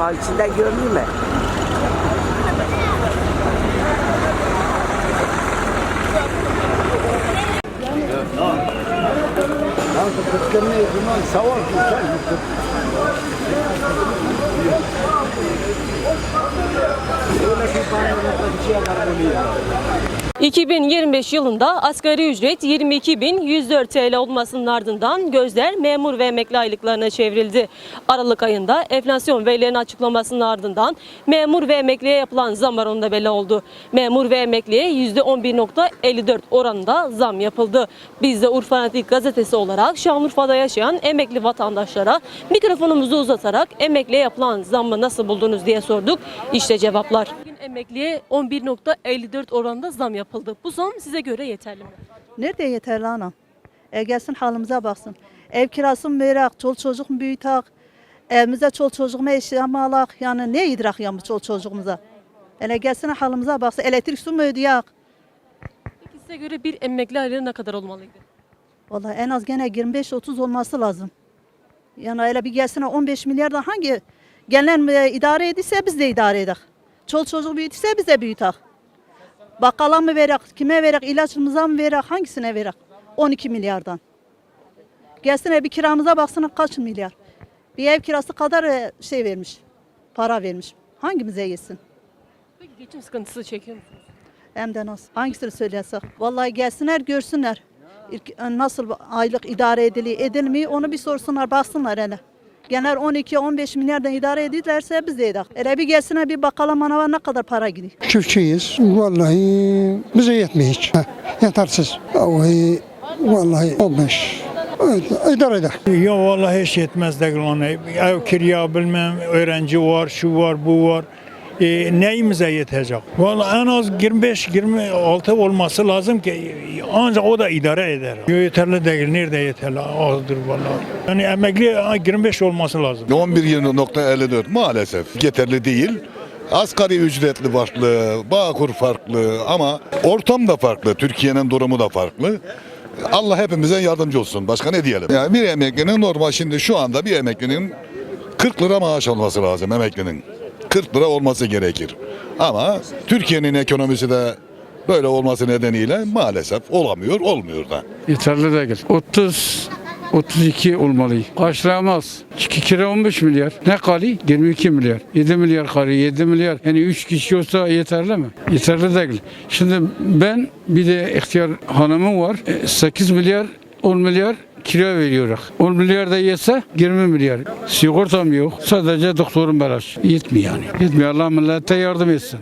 Ha, içinde görünüyor mu? Hı. 2025 yılında asgari ücret 22.104 TL olmasının ardından gözler memur ve emekli aylıklarına çevrildi. Aralık ayında enflasyon verilerinin açıklamasının ardından memur ve emekliye yapılan zam oranında belli oldu. Memur ve emekliye %11.54 oranında zam yapıldı. Biz de Urfa Antik gazetesi olarak Şanlıurfa'da yaşayan emekli vatandaşlara mikrofonumuzu uzatarak emekliye yapılan zammı nasıl buldunuz diye sorduk. İşte cevaplar. Emekliye 11.54 oranında zam yapıldı. Bu zam size göre yeterli mi? Nerede yeterli anam? E gelsin halimize baksın. Ev kirası mı verek, çol çocuk mu büyütek, evimize çol çocuğuma eşya mı alak, yani ne idrak ya bu çol çocuğumuza? Hele gelsin halimize baksın, elektrik su mu ödeyek? Peki size göre bir emekli aylığı ne kadar olmalıydı? Vallahi en az gene 25-30 olması lazım. Yani öyle bir gelsin 15 milyardan hangi gelen e, idare edilse biz de idare edek. Çol çocuk büyütse biz de büyütek. Bakkala mı verek, kime verek, ilaçımıza mı verek, hangisine verek? 12 milyardan. Gelsin bir kiramıza baksın kaç milyar. Bir ev kirası kadar e, şey vermiş, para vermiş. Hangimize yesin? Peki geçim sıkıntısı çekiyor musunuz? Hem de nasıl? Hangisini söylesek? Vallahi gelsinler görsünler. Nasıl aylık idare ediliyor, edilmiyor onu bir sorsunlar, baksınlar hele. Genel 12-15 milyardan idare edilirlerse biz de edek. Hele bir gelsinler bir bakalım manava ne kadar para gidiyor. Çiftçiyiz. Vallahi bize yetmiyor hiç. Heh, yetersiz. Vallahi, vallahi 15. Evet, idare eder. Ya vallahi hiç yetmez değil ona. Ev kirya bilmem, öğrenci var, şu var, bu var. E, neyimize yetecek? Vallahi en az 25-26 olması lazım ki ancak o da idare eder. Yeterli değil, nerede yeterli? Azdır vallahi. Yani emekli ha, 25 olması lazım. 11.54 maalesef yeterli değil. Asgari ücretli farklı, Bağkur farklı ama ortam da farklı. Türkiye'nin durumu da farklı. Allah hepimize yardımcı olsun. Başka ne diyelim? Yani bir emeklinin normal şimdi şu anda bir emeklinin 40 lira maaş alması lazım emeklinin. 40 lira olması gerekir. Ama Türkiye'nin ekonomisi de böyle olması nedeniyle maalesef olamıyor, olmuyor da. Yeterli değil. 30 32 olmalı. Karşılamaz. Çünkü kira 15 milyar. Ne kali? 22 milyar. 7 milyar kali. 7 milyar. Yani 3 kişi olsa yeterli mi? Yeterli değil. Şimdi ben bir de ihtiyar hanımım var. E, 8 milyar 10 milyar kira veriyoruz. 10 milyar da yetse 20 milyar. Sigortam yok. Sadece doktorum belaş. Yetmiyor yani. Yetmiyor. Allah millete yardım etsin.